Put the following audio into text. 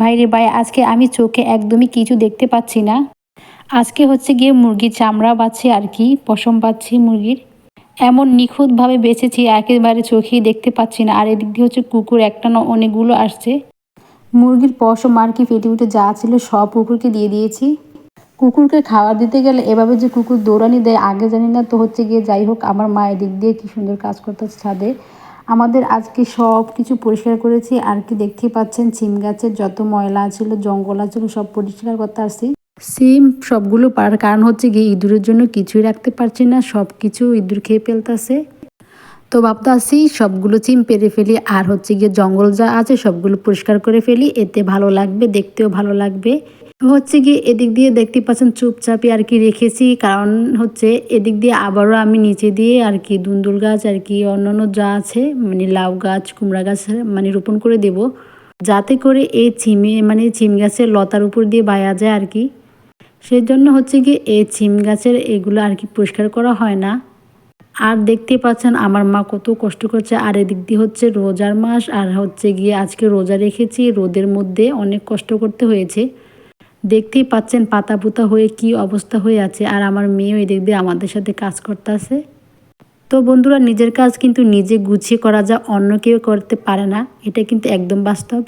ভাইরে ভাই, আজকে আমি চোখে একদমই কিছু দেখতে পাচ্ছি না। আজকে হচ্ছে গিয়ে মুরগির চামড়া বাচ্ছি আর কি, পশম পাচ্ছি মুরগির। এমন নিখুঁতভাবে বেঁচেছি, একেবারে চোখেই দেখতে পাচ্ছি না। আর এদিক দিয়ে হচ্ছে কুকুর একটা না অনেকগুলো আসছে। মুরগির পশম আর কি ফেটে উঠে যা ছিল সব কুকুরকে দিয়ে দিয়েছি। কুকুরকে খাবার দিতে গেলে এভাবে যে কুকুর দৌড়ানি দেয়, আগে জানি না। তো হচ্ছে গিয়ে যাই হোক, আমার মা এদিক দিয়ে কি সুন্দর কাজ করতেছে ছাদে। আমাদের আজকে সব কিছু পরিষ্কার করেছি, আর কি দেখতেই পাচ্ছেন, সিম গাছের যত ময়লা ছিল, জঙ্গল আছিল, সব পরিষ্কার করতে আসছি। সিম সবগুলো পারার কারণ হচ্ছে গিয়ে ইঁদুরের জন্য কিছুই রাখতে পারছি না, সব কিছু ইঁদুর খেয়ে ফেলতেছে। তো ভাবতেছি সবগুলো চিম পেরে ফেলি, আর হচ্ছে গিয়ে জঙ্গল যা আছে সবগুলো পরিষ্কার করে ফেলি, এতে ভালো লাগবে, দেখতেও ভালো লাগবে। হচ্ছে গিয়ে এদিক দিয়ে দেখতে পাচ্ছেন চুপচাপই আর কি রেখেছি, কারণ হচ্ছে এদিক দিয়ে আবারও আমি নিচে দিয়ে আর কি দুন্দুল গাছ আর কি অন্যান্য যা আছে মানে লাউ গাছ, কুমড়া গাছ মানে রোপণ করে দেব। যাতে করে এই চিমে মানে চিম গাছের লতার উপর দিয়ে বায়া যায় আর কি। সেই জন্য হচ্ছে গিয়ে এই চিম গাছের এগুলো আর কি পরিষ্কার করা হয় না। আর দেখতে পাচ্ছেন আমার মা কত কষ্ট করছে। আর এদিক দিয়ে হচ্ছে রোজার মাস, আর হচ্ছে গিয়ে আজকে রোজা রেখেছি। রোদের মধ্যে অনেক কষ্ট করতে হয়েছে। দেখতেই পাচ্ছেন পাতা পুতা হয়ে কি অবস্থা হয়ে আছে আর আমার মেয়েও এদিক দিয়ে আমাদের সাথে কাজ করতে আছে তো বন্ধুরা, নিজের কাজ কিন্তু নিজে গুছিয়ে করা যা অন্য কেউ করতে পারে না, এটা কিন্তু একদম বাস্তব।